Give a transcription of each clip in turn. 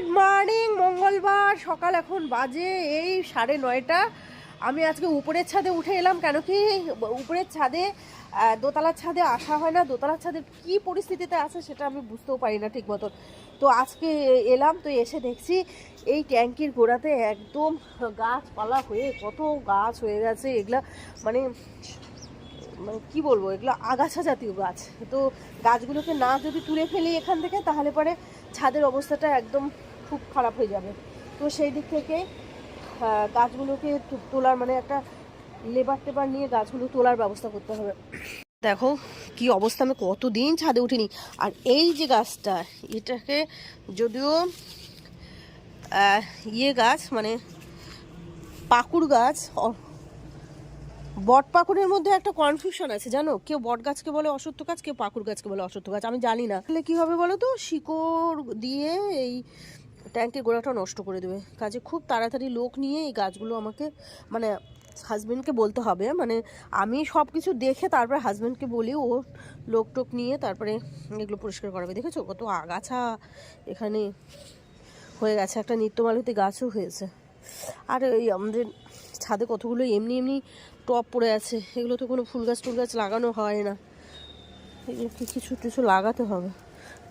Good morning মঙ্গলবার। সকাল এখন বাজে এই সাড়ে নয়টা। আমি আজকে উপরের ছাদে উঠে এলাম, কেন কি উপরের ছাদে দোতলার ছাদে আসা হয় না। দোতলার ছাদের কি পরিস্থিতিতে আছে সেটা আমি বুঝতেও পারি না ঠিক মতন। তো আজকে এলাম, তো এসে দেখছি এই ট্যাঙ্কির গোড়াতে একদম গাছপালা হয়ে কত গাছ হয়ে গেছে। এগুলা মানে মানে কি বলব, এগুলো আগাছা জাতীয় গাছ। তো গাছগুলোকে না যদি তুলে ফেলি এখান থেকে, তাহলে পরে ছাদের অবস্থাটা একদম খুব খারাপ হয়ে যাবে। তো সেই দিক থেকে গাছগুলোকে তোলার মানে একটা লেবার টেবার নিয়ে গাছগুলো তোলার ব্যবস্থা করতে হবে। দেখো কি অবস্থা, আমি কতদিন ছাদে উঠিনি। আর এই যে গাছটা, এটাকে যদিও ইয়ে গাছ মানে পাকুড় গাছ বট পাকুড়ের মধ্যে একটা কনফিউশন আছে, জানো? কেউ বট গাছকে বলে অসত্য গাছ, কেউ পাকুড় গাছকে বলে অসত্য গাছ, আমি জানি না। তাহলে কি হবে বলো তো? শিকড় দিয়ে এই ট্যাঙ্কের গোড়াটা নষ্ট করে দেবে। কাজে খুব তাড়াতাড়ি লোক নিয়ে এই গাছগুলো আমাকে মানে হাজব্যান্ডকে বলতে হবে। মানে আমি সব কিছু দেখে তারপরে হাজব্যান্ডকে বলি, ও লোক টোক নিয়ে তারপরে এগুলো পরিষ্কার করাবে। দেখেছ? কত আগাছা এখানে হয়ে গেছে। একটা নিত্যমালতি গাছও হয়েছে। আর এই আমাদের ছাদে কতগুলো এমনি এমনি টপ পড়ে আছে। এগুলো তো কোনো ফুল গাছ টুল গাছ লাগানো হয় না। এগুলোকে কিছু কিছু লাগাতে হবে।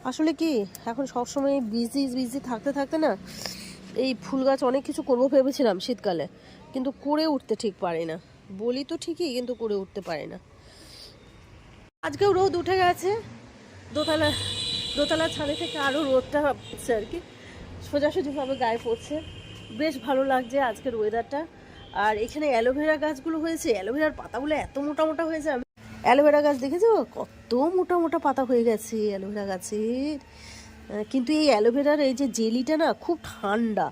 আসলে কি, এখন সবসময় বিজি বিজি থাকতে থাকতে না এই ফুল গাছ অনেক কিছু করব ভেবেছিলাম শীতকালে, কিন্তু করে উঠতে ঠিক পারি না। বলি তো ঠিকই, কিন্তু করে উঠতে পারি না। আজকেও রোদ উঠে গেছে, দোতলা দোতলা ছাদে থেকে আরও রোদটা পড়ছে আর কি। সোজাসুজিভাবে গায়ে পড়ছে। বেশ ভালো লাগছে আজকের ওয়েদারটা আর এখানে অ্যালোভেরা গাছগুলো হয়েছে, অ্যালোভেরার পাতাগুলো এত মোটা মোটা হয়েছে অ্যালোভেরা গাছ দেখেছ? কত মোটা মোটা পাতা হয়ে গেছে অ্যালোভেরা গাছের। কিন্তু এই অ্যালোভেরার এই যে জেলিটা না খুব ঠান্ডা।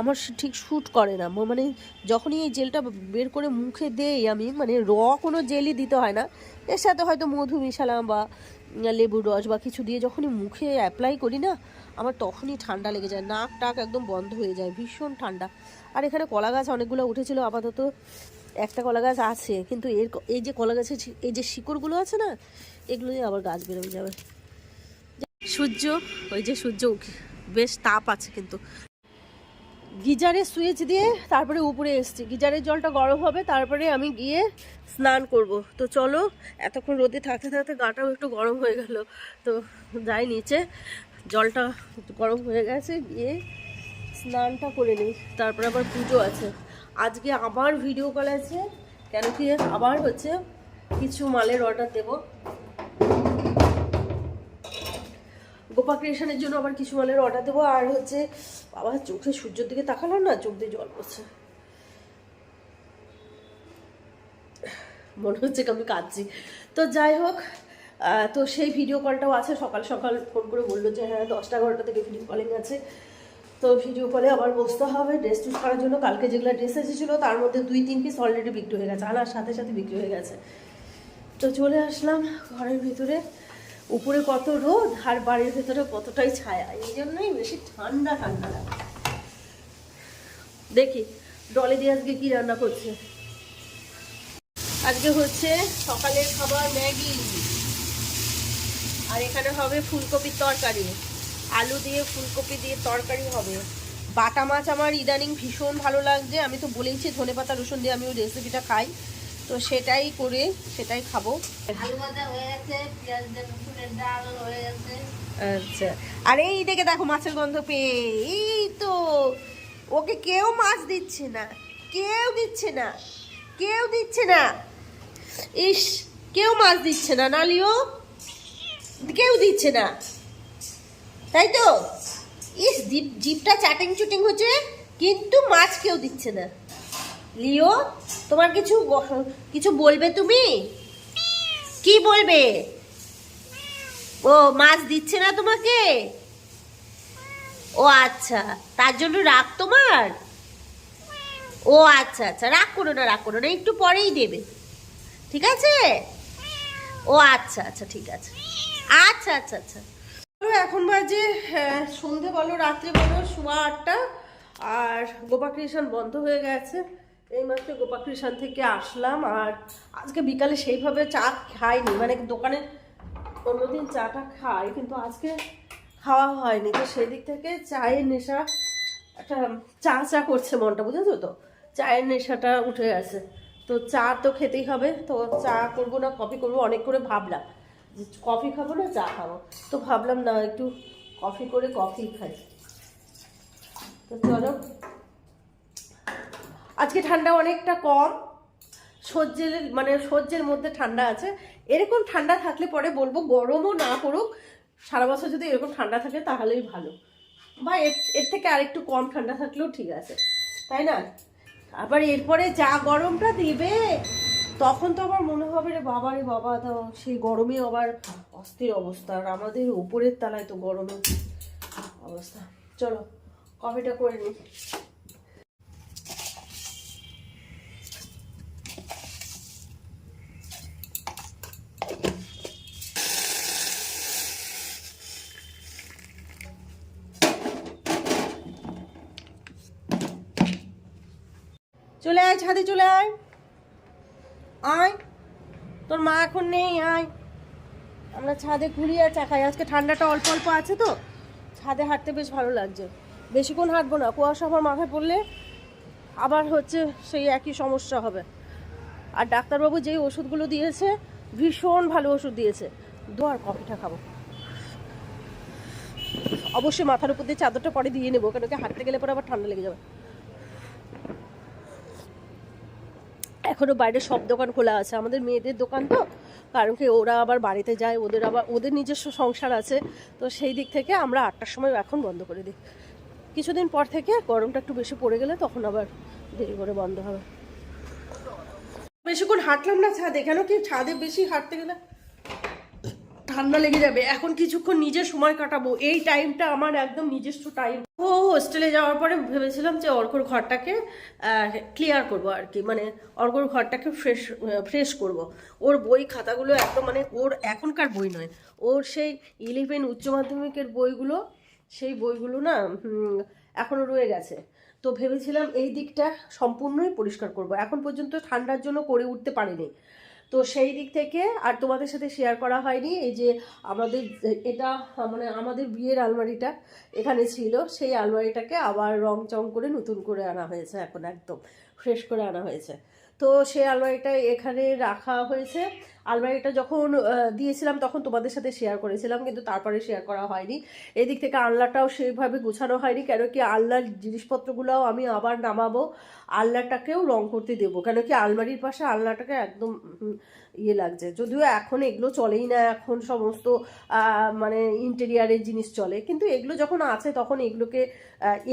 আমার ঠিক শ্যুট করে না। মানে যখনই এই জেলটা বের করে মুখে দেই আমি মানে র কোনো জেলি দিতে হয় না। এর সাথে হয়তো মধু মিশালাম বা লেবুর রস বা কিছু দিয়ে যখনই মুখে অ্যাপ্লাই করি না, আমার তখনই ঠান্ডা লেগে যায়। নাক টাক একদম বন্ধ হয়ে যায়। ভীষণ ঠান্ডা। আর এখানে কলা গাছ অনেকগুলো উঠেছিল আপাতত। একটা কলা গাছ আছে, কিন্তু এর এই যে কলা গাছের এই যে শিকড়গুলো আছে না, এগুলো দিয়ে আবার গাছ বেরোবে যাবে। সূর্য, ওই যে সূর্য বেশ তাপ আছে কিন্তু। গিজারে সুইচ দিয়ে তারপরে উপরে এসছি। গিজারের জলটা গরম হবে, তারপরে আমি গিয়ে স্নান করব। তো চলো, এতক্ষণ রোদে থাকতে থাকতে গাটাও একটু গরম হয়ে গেল। তো যাই নিচে, জলটা গরম হয়ে গেছে, গিয়ে স্নানটা করে নিই। তারপরে আবার পুজো আছে। আজকে আবার ভিডিও কল আছে, কেন কি আবার হচ্ছে কিছু মালের অর্ডার দেবো। গোপা ক্রিয়েশনের জন্য আবার কিছু মালের অর্ডার দেবো, আর হচ্ছে বাবা চোখে সূর্যের দিকে তাকালাম না, চোখ দিয়ে জল পড়ছে। মনে হচ্ছে আমি কাঁদছি। তো যাই হোক তো সেই ভিডিও কলটাও আছে, সকাল সকাল ফোন করে বলল যে হ্যাঁ দশটা এগারোটা থেকে ভিডিও কলিং আছে। তো ভিডিও কলে আবার বসতে হবে। ড্রেস টুস করার জন্য কালকে যেগুলো ড্রেস এসেছিল, তার মধ্যে দুই, তিন পিস অলরেডি বিক্রি হয়ে গেছে। আনার সাথে সাথে বিক্রি হয়ে গেছে। তো চলে আসলাম ঘরের ভিতরে। উপরে কত রোদ আর বাড়ির ভেতরে কতটাই ছায়া। এই জন্যই বেশি ঠান্ডা ঠান্ডা লাগে। দেখি, ডলে দিয়ে আজকে কি রান্না করছে? আজকে হচ্ছে সকালের খাবার ম্যাগি। আর এখানে হবে ফুলকপির তরকারি। আলু দিয়ে ফুলকপি দিয়ে তরকারি হবে। বাটা মাছ আমার ইদানিং ভীষণ ভালো লাগছে। আমি তো বলেইছি ধনে পাতা রসুন দিয়ে আমি ওই রেসিপিটা খাই। তো সেটাই করে সেটাই খাব। আচ্ছা। আর এই দেখে দেখো মাছের গন্ধ পেয়ে। এই তো ওকে কেউ মাছ দিচ্ছে না। কেউ দিচ্ছে না। কেউ দিচ্ছে না। ইস কেউ মাছ দিচ্ছে না নালিও। কেউ দিচ্ছে না। তাই তো? ইস জিপ জিপটা চাটিং চুটিং হচ্ছে, কিন্তু মাছ কেউ দিচ্ছে না। লিও, তোমার কিছু কিছু বলবে তুমি? কি বলবে? ও, মাছ দিচ্ছে না তোমাকে? ও আচ্ছা। তার জন্য রাগ তোমার? ও আচ্ছা আচ্ছা। রাগ করো না, রাগ করো না, একটু পরেই দেবে। ঠিক আছে? ও আচ্ছা আচ্ছা ঠিক আছে। আচ্ছা আচ্ছা আচ্ছা। এখন বাজে হ্যাঁ, সন্ধে বলো রাত্রে বলো সোয়া আটটা আর গোপা কৃষণ বন্ধ হয়ে গেছে। এই মাত্র গোপা কৃষণ থেকে আসলাম আর আজকে বিকালে সেইভাবে চা খাইনি মানে দোকানে অন্যদিন চাটা খাই কিন্তু আজকে খাওয়া হয়নি। তো সেই দিক থেকে চায়ের নেশা একটা চা চা করছে মনটা বুঝেছ তো? চায়ের নেশাটা উঠে গেছে। তো চা তো খেতেই হবে তো চা করব না কফি করব অনেক করে ভাবলাম। কফি খাব না, চা খাব। তো ভাবলাম, না, একটু কফি করে কফি খাই। তো চলো। আজকে ঠান্ডা অনেকটা কম। সহ্যের মানে সহ্যের মধ্যে ঠান্ডা আছে। এরকম ঠান্ডা থাকলে পরে বলব, গরমও না করুক সারা বছর যদি এরকম ঠান্ডা থাকে, তাহলেই ভালো। বা এর থেকে আরেকটু কম ঠান্ডা থাকলেও ঠিক আছে। তাই না? আবার এরপরে যা গরমটা দিবে তখন তো আবার মনে হবে, রে বাবা রে বাবা, তো সেই গরমে আবার অস্থির অবস্থা। আর আমাদের উপরের তলায় তো গরমে অবস্থা। চলো, কফিটা করে নিই। চলে আয়, ছাদে চলে আয়। আয়। তোর মা এখন নেই, আয়। আমরা ছাদে ঘুরি আর চা খাই। আজকে ঠান্ডাটা অল্প অল্প আছে তো। ছাদে হাঁটতে বেশ ভালো লাগছে। বেশিক্ষণ হাঁটবো না। কুয়াশা আমার মাথায় পড়লে আবার হচ্ছে সেই একই সমস্যা হবে। আর ডাক্তারবাবু যেই ওষুধগুলো দিয়েছে, ভীষণ ভালো ওষুধ দিয়েছে। দো আর কফিটা খাব। অবশ্যই মাথার উপর দিয়ে চাদরটা পরে দিয়ে নেব, কেন কি হাঁটতে গেলে পরে আবার ঠান্ডা লেগে যাবে। এখনও বাইরে সব দোকান খোলা আছে। আমাদের মেয়েদের দোকান তো, কারণ কি ওরা আবার বাড়িতে যায়, ওদের আবার, ওদের নিজস্ব সংসার আছে। তো সেই দিক থেকে আমরা আটটার সময় এখন বন্ধ করে দিই। কিছুদিন পর থেকে গরমটা একটু বেশি পড়ে গেলে তখন আবার দেরি করে বন্ধ হবে। বেশিক্ষণ হাঁটলাম না ছাদে। কেন কি ছাদে বেশি হাঁটতে গেলে ঠান্ডা লেগে যাবে। এখন কিছুক্ষণ নিজে সময় কাটাবো। এই টাইমটা আমার একদম নিজস্ব টাইম ও হোস্টেলে যাওয়ার পরে ভেবেছিলাম যে অর্কর ঘরটাকে ক্লিয়ার করব আর কি। মানে অর্কর ঘরটাকে ফ্রেশ ফ্রেশ করব। ওর বই খাতাগুলো একদম মানে ওর এখনকার বই নয়। ওর সেই ইলেভেন উচ্চ মাধ্যমিকের বইগুলো, সেই বইগুলো না এখনও রয়ে গেছে। তো ভেবেছিলাম এই দিকটা সম্পূর্ণই পরিষ্কার করব। এখন পর্যন্ত ঠান্ডার জন্য করে উঠতে পারিনি। তো সেই দিক থেকে আর তোমাদের সাথে শেয়ার করা হয়নি, এই যে আমাদের, এটা মানে আমাদের বিয়ের আলমারিটা এখানে ছিল, সেই আলমারিটাকে আবার রং চং করে নতুন করে আনা হয়েছে এখন একদম ফ্রেশ করে আনা হয়েছে। তো সেই আলমারিটা এখানে রাখা হয়েছে। আলমারিটা যখন দিয়েছিলাম তখন তোমাদের সাথে শেয়ার করেছিলাম, কিন্তু তারপরে শেয়ার করা হয়নি। এদিক থেকে আলনাটাও সেইভাবে গোছানো হয়নি কেন কি আলনার জিনিসপত্রগুলোও আমি আবার নামাবো। আলনাটাকেও রং করতে দেবো কেন কি আলমারির পাশে আলনাটাকে একদম ইয়ে লাগছে। যদিও এখন এগুলো চলেই না, এখন সমস্ত মানে ইন্টেরিয়ারের জিনিস চলে। কিন্তু এগুলো যখন আছে তখন এগুলোকে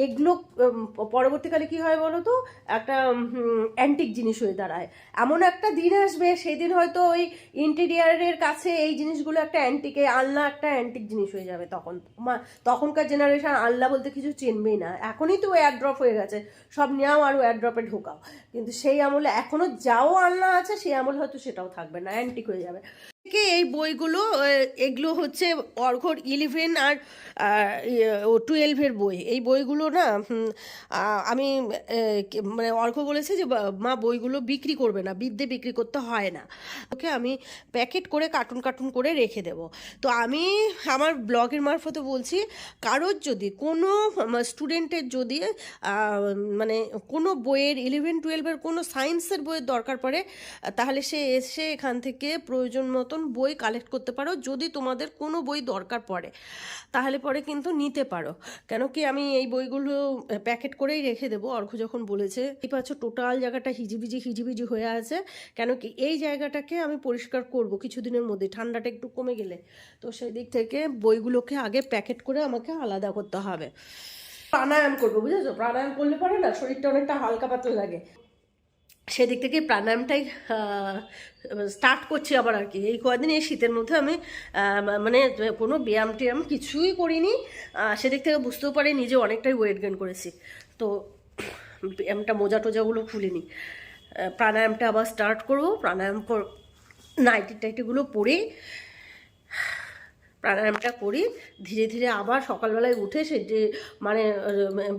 এগুলো পরবর্তীকালে কি হয় বলো তো একটা অ্যান্টিক জিনিস হয়ে দাঁড়ায়। এমন একটা দিন আসবে সেই দিন হয়তো ওই ইন্টেরিয়ারের কাছে এই জিনিসগুলো একটা অ্যান্টিকে আলনা একটা অ্যান্টিক জিনিস হয়ে যাবে তখন। তখনকার জেনারেশন আল্লাহ বলতে কিছু চিনবেই না। এখনই তো এয়ার ড্রপ হয়ে গেছে। সব নেওয়াও আর ও ড্রপে ঢোকাও। কিন্তু সেই আমলে এখনও যাও আলনা আছে, সেই আমল হয়তো সেটাও থাকবে না। অ্যান্টিক হয়ে যাবে। থেকে এই বইগুলো এগুলো হচ্ছে অর্ঘর ইলেভেন আর টুয়েলভের বই। এই বইগুলো না আমি মানে অর্ঘ বলেছে যে মা বইগুলো বিক্রি করবে না, বিদ্যে বিক্রি করতে হয় না। ওকে আমি প্যাকেট করে কার্টুন কার্টুন করে রেখে দেব। তো আমি আমার ব্লগের মারফতে বলছি, কারোর যদি কোনো স্টুডেন্টের যদি মানে কোনো বইয়ের ইলেভেন টুয়েলভের কোনো সায়েন্সের বইয়ের দরকার পড়ে, তাহলে সে এসে এখান থেকে প্রয়োজন মতন বই কালেক্ট করতে পারো, যদি তোমাদের কোনো বই দরকার পড়ে, তাহলে পরে কিন্তু নিতে পারো। কেন কি আমি এই বইগুলো প্যাকেট করেই রেখে দেবো। অর্ঘ যখন বলেছে, এই পাচ্ছ টোটাল জায়গাটা হিজিবিজি হিজিবিজি হয়ে আছে। কেন কি এই জায়গাটাকে আমি পরিষ্কার করব কিছুদিনের মধ্যে, ঠান্ডাটা একটু কমে গেলে। তো সেই দিক থেকে বইগুলোকে আগে প্যাকেট করে আমাকে আলাদা করতে হবে। প্রাণায়াম করব, বুঝেছ? প্রাণায়াম করলে পরে না শরীরটা অনেকটা হালকা পাতলা লাগে। সেদিক থেকে প্রাণায়ামটাই স্টার্ট করছি আবার আর কি। এই কদিন এই শীতের মধ্যে আমি মানে কোনো ব্যায়াম ট্যায়াম কিছুই করিনি। সেদিক থেকে বুঝতেও পারি নিজে অনেকটাই ওয়েট গেন করেছি। তো ব্যায়ামটা, মোজা টোজাগুলো খুলিনি। প্রাণায়ামটা আবার স্টার্ট করব। প্রাণায়াম নাইটি টাইটিগুলো পরে প্রাণায়ামটা করি ধীরে ধীরে আবার সকালবেলায় উঠে সে যে মানে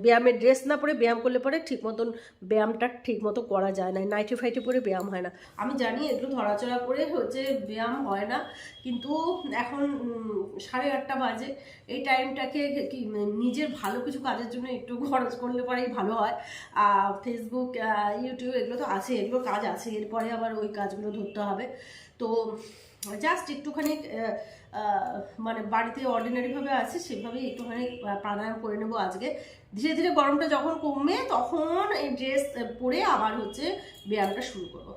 ব্যায়ামের ড্রেস না পরে ব্যায়াম করলে পরে ঠিক মতন ব্যায়ামটা ঠিক মতো করা যায় না নাইটি ফাইটি পরে ব্যায়াম হয় না। আমি জানি এগুলো ধরাচড়া করে হচ্ছে ব্যায়াম হয় না কিন্তু এখন সাড়ে আটটা বাজে এই টাইমটাকে কি নিজের ভালো কিছু কাজের জন্য একটু খরচ করলে পরেই ভালো হয়। আহ, ফেসবুক ইউটিউব এগুলো তো আছে এগুলো কাজ আছে এরপরে আবার ওই কাজগুলো ধরতে হবে। তো জাস্ট একটুখানি মানে বাড়িতে অর্ডিনারিভাবে আছে, সেভাবেই একটুখানি প্রাণায়াম করে নেব আজকে ধীরে ধীরে গরমটা যখন কমবে, তখন এই ড্রেস পরে আবার হচ্ছে ব্যায়ামটা শুরু করব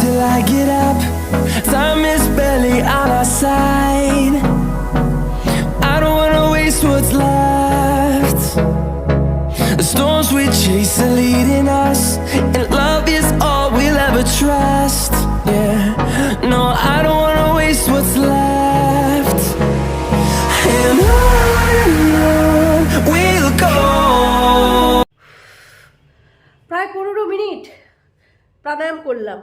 till I get up. Time is barely on our side. The storms we chase are leading us, and love is all we'll ever trust. Yeah, no, I don't wanna waste what's left. And on we'll go. প্রায় পনেরো minute প্রাণায়াম করলাম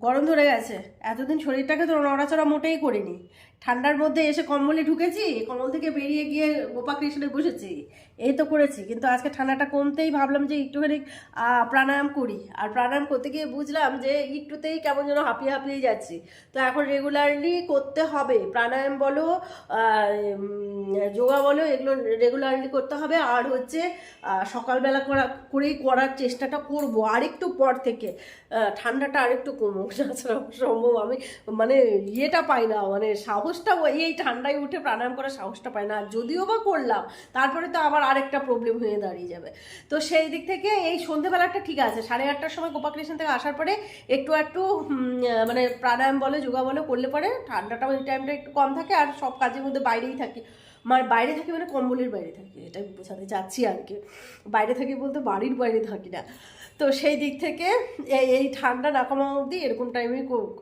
গরম ধরে গেছে এতদিন শরীরটাকে তো নড়াচড়া মোটেই করিনি ঠান্ডার মধ্যে এসে কম্বলে ঢুকেছি, কম্বল থেকে বেরিয়ে গিয়ে গোপা কৃষ্ণে বসেছি। এই তো করেছি, কিন্তু আজকে ঠান্ডাটা কমতেই ভাবলাম যে একটুখানি প্রাণায়াম করি। আর প্রাণায়াম করতে গিয়ে বুঝলাম যে একটুতেই কেমন যেন হাঁপিয়ে হাঁপিয়ে যাচ্ছি। তো এখন রেগুলারলি করতে হবে। প্রাণায়াম বলো যোগা বলো, এগুলো রেগুলারলি করতে হবে। আর হচ্ছে সকালবেলা করা, করেই করার চেষ্টাটা করব আর একটু পর থেকে। ঠান্ডাটা আরেকটু কমুক সম্ভব আমি মানে ইয়েটা পাই না মানে সাহসটা ওই এই ঠান্ডায় উঠে প্রাণায়াম করার সাহসটা পায় না। আর যদিও বা করলাম, তারপরে তো আবার আরেকটা প্রবলেম হয়ে দাঁড়িয়ে যাবে। তো সেই দিক থেকে এই সন্ধেবেলাটা ঠিক আছে, সাড়ে আটটার সময় গোপাকৃষ্ণ থেকে আসার পরে একটু একটু মানে প্রাণায়াম বলে, যোগা বলে, করলে পরে ঠান্ডাটা ওই টাইমটা একটু কম থাকে আর সব কাজের মধ্যে বাইরেই থাকি। মানে বাইরে থাকি মানে কম্বলের বাইরে থাকি, এটা বোঝাতে চাচ্ছি আর কি। বাইরে থাকি বলতে বাড়ির বাইরে থাকি না। তো সেই দিক থেকে এই ঠান্ডা না কমা অবধি এরকম টাইমে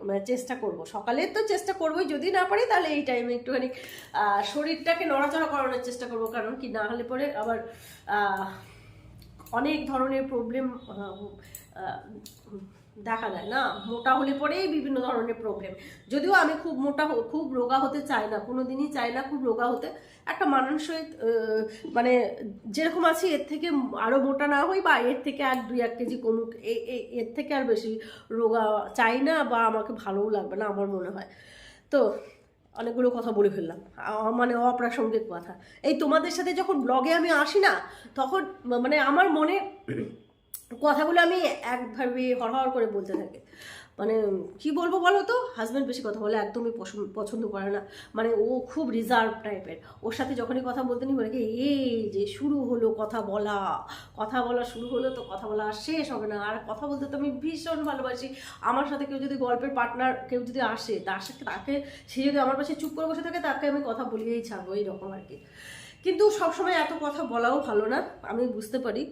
মানে চেষ্টা করব। সকালে তো চেষ্টা করবোই, যদি না পারি তাহলে এই টাইমে একটুখানি শরীরটাকে নড়াচড়া করানোর চেষ্টা করব। কারণ কি, না হলে পরে আবার অনেক ধরনের প্রবলেম দেখা যায় না? মোটা হলে পরেই বিভিন্ন ধরনের প্রবলেম যদিও আমি খুব মোটা খুব রোগা হতে চাই না কোনো দিনই চাই না খুব রোগা হতে। একটা আহ, মানে যেরকম আছি এর থেকে আরও মোটা না হই বা এর থেকে আর দুই এক কেজি কমুক এর থেকে আর বেশি রোগা চাই না বা আমাকে ভালোও লাগবে না আমার মনে হয়। তো অনেকগুলো কথা বলে ফেললাম। মানে অপ্রাসঙ্গিক কথা। এই তোমাদের সাথে যখন ব্লগে আমি আসি না তখন মানে আমার মনে কথাগুলো আমি একভাবে হরহর করে বলতে থাকি। মানে কি বলব বলো তো? হাজব্যান্ড বেশি কথা বলে একদমই পছন্দ করে না। মানে ও খুব রিজার্ভ টাইপের ওর সাথে যখনই কথা বলতে নি বলে এই যে শুরু হলো কথা বলা। কথা বলা শুরু হলো তো কথা বলা আর শেষ হবে না। আর কথা বলতে তো আমি ভীষণ ভালোবাসি। আমার সাথে কেউ যদি গল্পের পার্টনার কেউ যদি আসে, তার সাথে তাকে, সে যদি আমার পাশে চুপ করে বসে থাকে, তাকে আমি কথা বলিয়েই ছাড়বো, এইরকম আর কি। কিন্তু সবসময় এত কথা বলাও ভালো না। আমি বুঝতে পারি।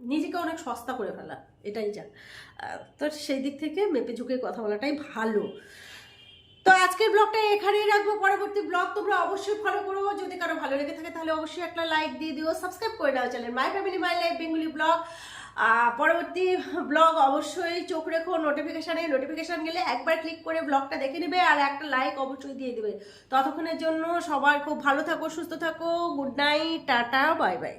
নিজেকে অনেক সস্তা করে ফেলা, এটাই যা। তো সেই দিক থেকে মেপে ঝুঁকে কথা বলাটাই ভালো। তো আজকের ব্লগটা এখানেই রাখব, পরবর্তী ব্লগ তোমরা অবশ্যই ফলো করো। যদি কারও ভালো লেগে থাকে তাহলে অবশ্যই একটা লাইক দিয়ে দিও সাবস্ক্রাইব করে নাও channel my family my life Bengali vlog পরবর্তী ব্লগ অবশ্যই চোখ রেখো নোটিফিকেশানে নোটিফিকেশান গেলে একবার ক্লিক করে ব্লগটা দেখে নেবে আর একটা লাইক অবশ্যই দিয়ে দেবে। ততক্ষণের জন্য সবার খুব ভালো থাকো, সুস্থ থাকো good night tata bye bye